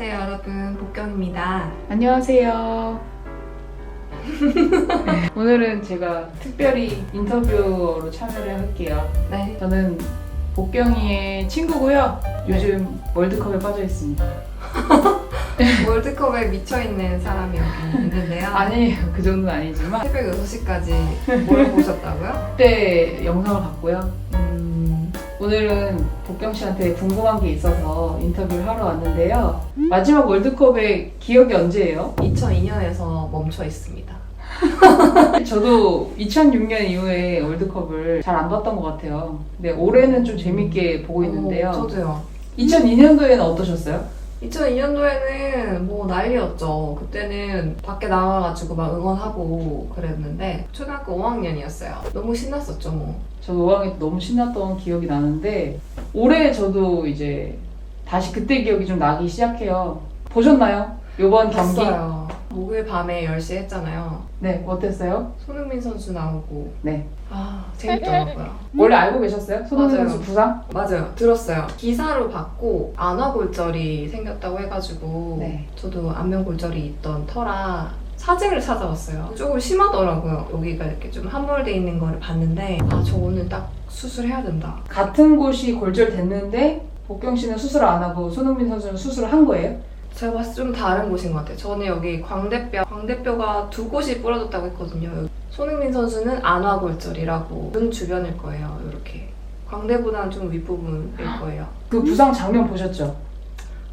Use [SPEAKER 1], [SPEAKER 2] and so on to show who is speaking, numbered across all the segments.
[SPEAKER 1] 안녕하세요 여러분 복경입니다.
[SPEAKER 2] 안녕하세요. 네, 오늘은 제가 특별히 인터뷰로 참여를 할게요.
[SPEAKER 1] 네.
[SPEAKER 2] 저는 복경이의 친구고요. 요즘 월드컵에 빠져 있습니다.
[SPEAKER 1] 월드컵에 미쳐있는 사람이 여기 있는데요.
[SPEAKER 2] 아니 그 정도는 아니지만
[SPEAKER 1] 새벽 6시까지 뭘 보셨다고요?
[SPEAKER 2] 그때 영상을 봤고요. 음, 오늘은 복경 씨한테 궁금한 게 있어서 인터뷰를 하러 왔는데요. 마지막 월드컵의 기억이 언제예요?
[SPEAKER 1] 2002년에서 멈춰 있습니다.
[SPEAKER 2] 저도 2006년 이후에 월드컵을 잘 안 봤던 것 같아요. 근데 올해는 좀 재밌게 보고 있는데요.
[SPEAKER 1] 어, 저도요.
[SPEAKER 2] 2002년도에는 어떠셨어요?
[SPEAKER 1] 2002년도에는 뭐 난리였죠. 그때는 밖에 나가가지고 막 응원하고 그랬는데 초등학교 5학년이었어요. 너무 신났었죠 뭐.
[SPEAKER 2] 저도 5학년 때 너무 신났던 기억이 나는데 올해 저도 이제 다시 그때 기억이 좀 나기 시작해요. 보셨나요? 이번 경기?
[SPEAKER 1] 봤어요. 목요일 밤에 10시 했잖아요.
[SPEAKER 2] 네, 어땠어요?
[SPEAKER 1] 손흥민 선수 나오고
[SPEAKER 2] 네.
[SPEAKER 1] 아 재밌더라고요.
[SPEAKER 2] 원래 알고 계셨어요? 손흥민
[SPEAKER 1] 맞아요.
[SPEAKER 2] 선수 부상?
[SPEAKER 1] 맞아요. 들었어요. 기사로 봤고 안화골절이 생겼다고 해가지고
[SPEAKER 2] 네.
[SPEAKER 1] 저도 안면골절이 있던 터라 사진을 찾아봤어요. 조금 심하더라고요. 여기가 이렇게 좀 함몰돼 있는 거를 봤는데 아 저거는 딱 수술해야 된다.
[SPEAKER 2] 같은 곳이 골절됐는데 복경 씨는 수술을 안 하고 손흥민 선수는 수술을 한 거예요?
[SPEAKER 1] 제가 봤을 때 좀 다른 곳인 것 같아요. 저는 여기 광대뼈, 광대뼈가 두 곳이 부러졌다고 했거든요. 손흥민 선수는 안화골절이라고 눈 주변일 거예요. 이렇게 광대보다는 좀 윗부분일 거예요.
[SPEAKER 2] 그 부상 장면 보셨죠?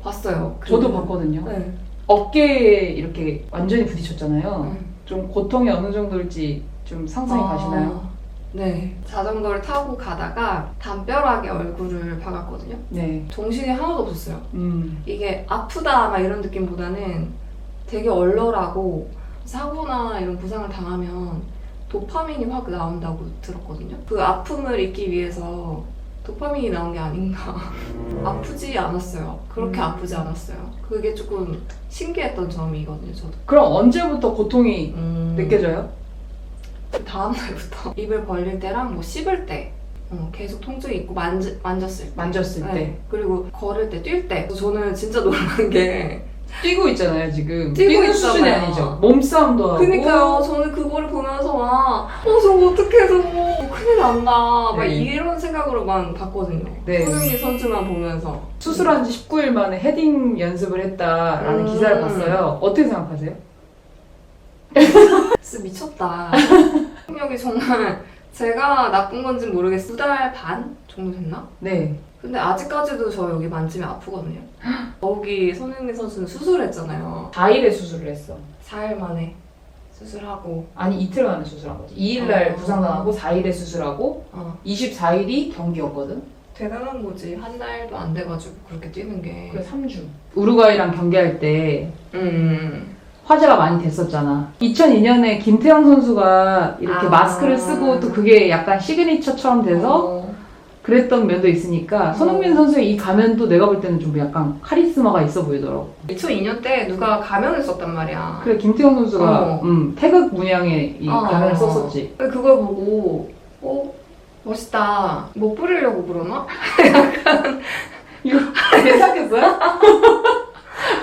[SPEAKER 1] 봤어요.
[SPEAKER 2] 저도
[SPEAKER 1] 그리고-
[SPEAKER 2] 봤거든요.
[SPEAKER 1] 네.
[SPEAKER 2] 어깨에 이렇게 완전히 부딪혔잖아요.
[SPEAKER 1] 네.
[SPEAKER 2] 좀 고통이 어느 정도일지 좀 상상이
[SPEAKER 1] 아,
[SPEAKER 2] 가시나요?
[SPEAKER 1] 네. 자전거를 타고 가다가 담벼락에 얼굴을 박았거든요.
[SPEAKER 2] 네.
[SPEAKER 1] 정신이 하나도 없었어요.
[SPEAKER 2] 음.
[SPEAKER 1] 이게 아프다 막 이런 느낌보다는 되게 얼얼하고 사고나 이런 부상을 당하면 도파민이 확 나온다고 들었거든요. 그 아픔을 잊기 위해서 도파민이 나온 게 아닌가. 아프지 않았어요. 그렇게
[SPEAKER 2] 음.
[SPEAKER 1] 아프지 않았어요. 그게 조금 신기했던 점이거든요, 저도.
[SPEAKER 2] 그럼 언제부터 고통이
[SPEAKER 1] 음.
[SPEAKER 2] 느껴져요?
[SPEAKER 1] 그 다음 날부터 입을 벌릴 때랑 뭐 씹을 때 어, 계속 통증이 있고 만졌 만졌을 때
[SPEAKER 2] 만졌을 때.
[SPEAKER 1] 네. 그리고 걸을 때 뛸 때 저는 진짜 놀란 게
[SPEAKER 2] 뛰고 있잖아요, 지금.
[SPEAKER 1] 뛰고
[SPEAKER 2] 뛰는 수준이
[SPEAKER 1] 있잖아요.
[SPEAKER 2] 아니죠. 몸싸움도 하고.
[SPEAKER 1] 그니까요 저는 그거를 보면서 막 어, 저거 어떡해 저거 큰일 난다 막
[SPEAKER 2] 네.
[SPEAKER 1] 이런 생각으로만 봤거든요
[SPEAKER 2] 네.
[SPEAKER 1] 손흥민 선수만 보면서
[SPEAKER 2] 수술한 지 19일 만에 헤딩 연습을 했다라는
[SPEAKER 1] 음.
[SPEAKER 2] 기사를 봤어요. 어떻게 생각하세요?
[SPEAKER 1] 진짜 미쳤다 능력이 정말 제가 나쁜 건지 모르겠어 두달 반 정도 됐나?
[SPEAKER 2] 네.
[SPEAKER 1] 근데 아직까지도 저 여기 만지면 아프거든요. 여기 손흥민 선수는 수술했잖아요.
[SPEAKER 2] 4일에 수술을 했어.
[SPEAKER 1] 4일 만에 수술하고
[SPEAKER 2] 아니, 이틀 만에 수술한 거지. 2일날
[SPEAKER 1] 어.
[SPEAKER 2] 부상당하고 4일에 수술하고
[SPEAKER 1] 어,
[SPEAKER 2] 24일이 경기였거든.
[SPEAKER 1] 대단한 거지. 한 달도 안 돼가지고 그렇게 뛰는 게.
[SPEAKER 2] 그래 3주. 우루과이랑 경기할 때
[SPEAKER 1] 음.
[SPEAKER 2] 화제가 많이 됐었잖아. 2002년에 김태형 선수가 이렇게
[SPEAKER 1] 아.
[SPEAKER 2] 마스크를 쓰고 또 그게 약간 시그니처처럼 돼서
[SPEAKER 1] 어,
[SPEAKER 2] 그랬던 면도 있으니까 손흥민 선수의 이 가면도 내가 볼 때는 좀 약간 카리스마가 있어 보이더라고.
[SPEAKER 1] 2002년 때 누가 가면을 썼단 말이야.
[SPEAKER 2] 그래 김태형 선수가
[SPEAKER 1] 어.
[SPEAKER 2] 음, 태극 문양의 이
[SPEAKER 1] 어.
[SPEAKER 2] 가면을 썼었지.
[SPEAKER 1] 그걸 보고 어 멋있다. 뭐 뿌리려고 그러나?
[SPEAKER 2] 이거 괜찮겠어요?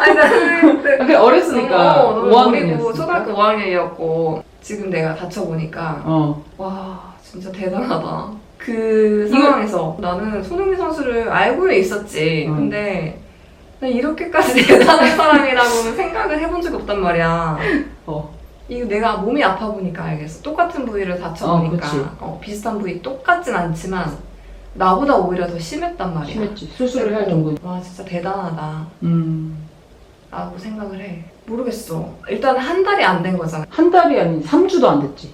[SPEAKER 1] 아니 그때
[SPEAKER 2] 그게 어렸으니까
[SPEAKER 1] 너무, 너무 어리고
[SPEAKER 2] 5학년이었으니까.
[SPEAKER 1] 초등학교 5학년이었고 지금 내가 다쳐 보니까
[SPEAKER 2] 어.
[SPEAKER 1] 와 진짜 대단하다. 그 상황에서 나는 손흥민 선수를 알고는 있었지.
[SPEAKER 2] 음.
[SPEAKER 1] 근데 나 이렇게까지 대단한 사람이라고는 생각을 해본 적이 없단 말이야.
[SPEAKER 2] 어.
[SPEAKER 1] 이거 내가 몸이 아파 보니까 알겠어. 똑같은 부위를 다쳐보니까
[SPEAKER 2] 어, 그치.
[SPEAKER 1] 어, 비슷한 부위 똑같진 않지만 나보다 오히려 더 심했단 말이야.
[SPEAKER 2] 심했지. 수술을 할 정도.
[SPEAKER 1] 와 진짜 대단하다.
[SPEAKER 2] 음.
[SPEAKER 1] 라고 생각을 해. 모르겠어. 일단 한 달이 안 된 거잖아.
[SPEAKER 2] 한 달이 아닌 3주도 안 됐지.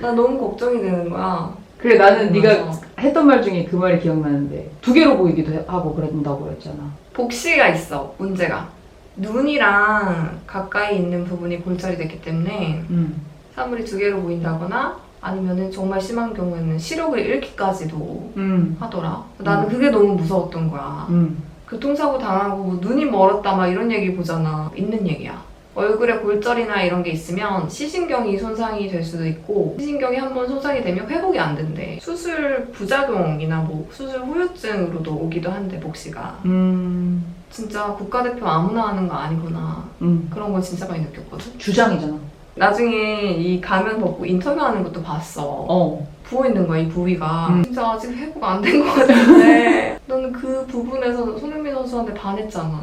[SPEAKER 1] 나 너무 걱정이 되는 거야.
[SPEAKER 2] 그래 나는 네가
[SPEAKER 1] 맞아.
[SPEAKER 2] 했던 말 중에 그 말이 기억나는데 두 개로 보이기도 해- 하고 그런다고 그랬잖아.
[SPEAKER 1] 복시가 있어. 문제가. 눈이랑 가까이 있는 부분이 골절이 됐기 때문에
[SPEAKER 2] 음.
[SPEAKER 1] 사물이 두 개로 보인다거나 아니면은 정말 심한 경우에는 시력을 잃기까지도
[SPEAKER 2] 음.
[SPEAKER 1] 하더라. 나는 그게 너무 무서웠던 거야.
[SPEAKER 2] 음.
[SPEAKER 1] 교통사고 당하고 눈이 멀었다 막 이런 얘기 보잖아. 있는 얘기야. 얼굴에 골절이나 이런 게 있으면 시신경이 손상이 될 수도 있고 시신경이 한 번 손상이 되면 회복이 안 된대. 수술 부작용이나 뭐 수술 후유증으로도 오기도 한대 복시가.
[SPEAKER 2] 음.
[SPEAKER 1] 진짜 국가대표 아무나 하는 거 아니구나
[SPEAKER 2] 음.
[SPEAKER 1] 그런 걸 진짜 많이 느꼈거든.
[SPEAKER 2] 주장이잖아.
[SPEAKER 1] 나중에 이 가면 벗고 인터뷰하는 것도 봤어.
[SPEAKER 2] 어.
[SPEAKER 1] 부어 있는 거야 이 부위가.
[SPEAKER 2] 음.
[SPEAKER 1] 진짜 아직 회복 안 된 것 같은데 너는 그 부분에서 손흥민 선수한테 반했잖아.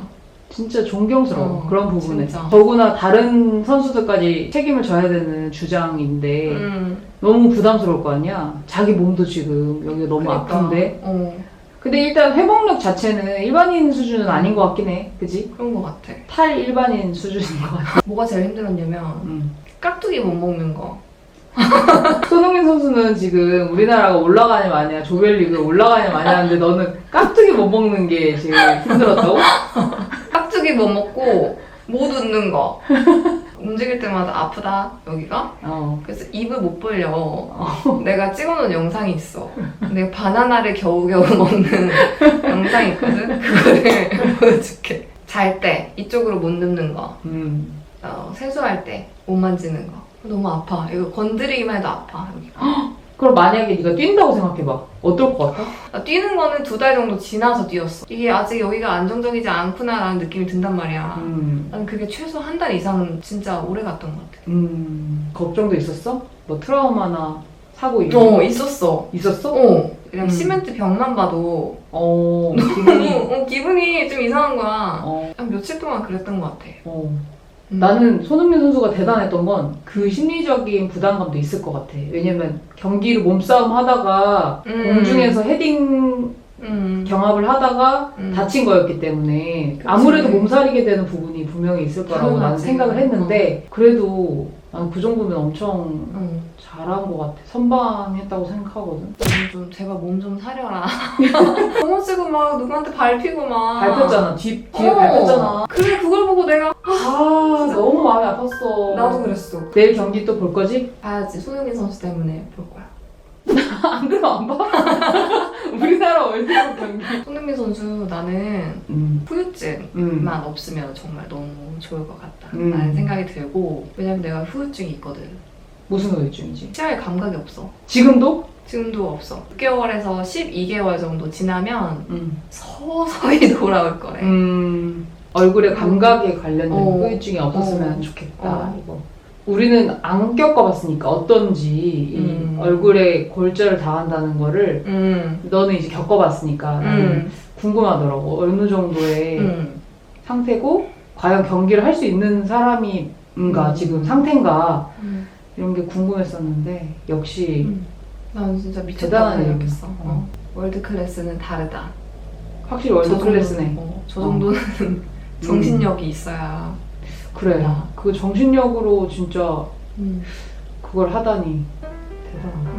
[SPEAKER 2] 진짜 존경스러워
[SPEAKER 1] 어,
[SPEAKER 2] 그런 부분에
[SPEAKER 1] 진짜.
[SPEAKER 2] 더구나 다른 선수들까지 책임을 져야 되는 주장인데
[SPEAKER 1] 음,
[SPEAKER 2] 너무 부담스러울 거 아니야 자기 몸도 지금 여기가 너무
[SPEAKER 1] 그러니까.
[SPEAKER 2] 아픈데
[SPEAKER 1] 어
[SPEAKER 2] 근데 일단 회복력 자체는 일반인 수준은 아닌 것 같긴 해 그지?
[SPEAKER 1] 그런 것 같아.
[SPEAKER 2] 탈 일반인 수준인 것 같아
[SPEAKER 1] 뭐가 제일 힘들었냐면
[SPEAKER 2] 음.
[SPEAKER 1] 깍두기 못 먹는 거.
[SPEAKER 2] 손흥민 선수는 지금 우리나라가 올라가냐 마냐 조별리그 올라가냐 마냐 하는데 너는 깍두기 못 먹는 게 제일 힘들었다고?
[SPEAKER 1] 깍두기 못 먹고 못 웃는 거. 움직일 때마다 아프다 여기가.
[SPEAKER 2] 어.
[SPEAKER 1] 그래서 입을 못 벌려. 내가 찍어놓은 영상이 있어. 내가 바나나를 겨우겨우 먹는 영상이 있거든. 그거를 보여줄게. 잘 때 이쪽으로 못 눕는 거.
[SPEAKER 2] 음.
[SPEAKER 1] 어, 세수할 때 못 만지는 거. 너무 아파. 이거 건드리기만 해도 아파. 여기가.
[SPEAKER 2] 그럼 만약에 네가 뛴다고 생각해봐 어떨 것 같아?
[SPEAKER 1] 나 뛰는 거는 두 달 정도 지나서 뛰었어. 이게 아직 여기가 안정적이지 않구나라는 느낌이 든단 말이야.
[SPEAKER 2] 음.
[SPEAKER 1] 난 그게 최소 한 달 이상은 진짜 오래 갔던 것 같아.
[SPEAKER 2] 음. 걱정도 있었어? 뭐 트라우마나 사고 이런
[SPEAKER 1] 어,
[SPEAKER 2] 거
[SPEAKER 1] 있었어.
[SPEAKER 2] 있었어?
[SPEAKER 1] 어, 그냥
[SPEAKER 2] 음.
[SPEAKER 1] 시멘트 벽만 봐도
[SPEAKER 2] 어.
[SPEAKER 1] 너무
[SPEAKER 2] 기분이
[SPEAKER 1] 어, 기분이 좀 이상한 거야.
[SPEAKER 2] 어.
[SPEAKER 1] 한 며칠 동안 그랬던 것 같아.
[SPEAKER 2] 어.
[SPEAKER 1] 음.
[SPEAKER 2] 나는 손흥민 선수가 대단했던 건 그 심리적인 부담감도 있을 것 같아. 왜냐면 경기를 몸싸움 하다가
[SPEAKER 1] 음.
[SPEAKER 2] 공중에서 헤딩
[SPEAKER 1] 음.
[SPEAKER 2] 경합을 하다가
[SPEAKER 1] 음.
[SPEAKER 2] 다친 거였기 때문에
[SPEAKER 1] 그치.
[SPEAKER 2] 아무래도 몸살이게 되는 부분이 분명히 있을 거라고 나는. 생각을 했는데 그래도 난 그 정도면 엄청
[SPEAKER 1] 응.
[SPEAKER 2] 잘한 것 같아. 선방했다고 생각하거든.
[SPEAKER 1] 좀 제발 몸 좀 사려라. 병원 쓰고 막 누구한테 밟히고 막.
[SPEAKER 2] 밟혔잖아. 뒤, 뒤에
[SPEAKER 1] 어.
[SPEAKER 2] 밟혔잖아.
[SPEAKER 1] 그래 그걸 보고 내가
[SPEAKER 2] 아, 너무 마음이 아팠어.
[SPEAKER 1] 나도 그랬어.
[SPEAKER 2] 내일 경기 또 볼 거지?
[SPEAKER 1] 봐야지 손흥민 선수 때문에 볼 거야.
[SPEAKER 2] 안 그러면 안 봐? 우리나라 월드컵 경기.
[SPEAKER 1] 손흥민 선수 나는
[SPEAKER 2] 음.
[SPEAKER 1] 후유증만
[SPEAKER 2] 음.
[SPEAKER 1] 없으면 정말 너무 좋을 것 같다.
[SPEAKER 2] 음.
[SPEAKER 1] 라는 생각이 들고 왜냐면 내가 후유증이 있거든.
[SPEAKER 2] 무슨 후유증이지?
[SPEAKER 1] 시야에 감각이 없어.
[SPEAKER 2] 지금도?
[SPEAKER 1] 지금도 없어. 6개월에서 12개월 정도 지나면
[SPEAKER 2] 음.
[SPEAKER 1] 서서히 돌아올 거래.
[SPEAKER 2] 음. 얼굴에 감각에 관련된
[SPEAKER 1] 어.
[SPEAKER 2] 후유증이 없었으면
[SPEAKER 1] 어.
[SPEAKER 2] 좋겠다.
[SPEAKER 1] 어.
[SPEAKER 2] 이거. 우리는 안 겪어봤으니까 어떤지 이
[SPEAKER 1] 음.
[SPEAKER 2] 얼굴에 골절을 당한다는 거를
[SPEAKER 1] 음.
[SPEAKER 2] 너는 이제 겪어봤으니까 나는
[SPEAKER 1] 음.
[SPEAKER 2] 궁금하더라고. 어느 정도의
[SPEAKER 1] 음.
[SPEAKER 2] 상태고 과연 경기를 할 수 있는 사람인가
[SPEAKER 1] 음.
[SPEAKER 2] 지금 상태인가
[SPEAKER 1] 음.
[SPEAKER 2] 이런 게 궁금했었는데 역시
[SPEAKER 1] 음. 난 진짜 미쳤다고 생각했어.
[SPEAKER 2] 얘기였어.
[SPEAKER 1] 어. 월드 클래스는 다르다.
[SPEAKER 2] 확실히 월드
[SPEAKER 1] 저
[SPEAKER 2] 클래스네.
[SPEAKER 1] 어, 저 정도는 정신력이 있어야.
[SPEAKER 2] 그래.
[SPEAKER 1] 야.
[SPEAKER 2] 그 정신력으로 진짜
[SPEAKER 1] 음.
[SPEAKER 2] 그걸 하다니 대단하다.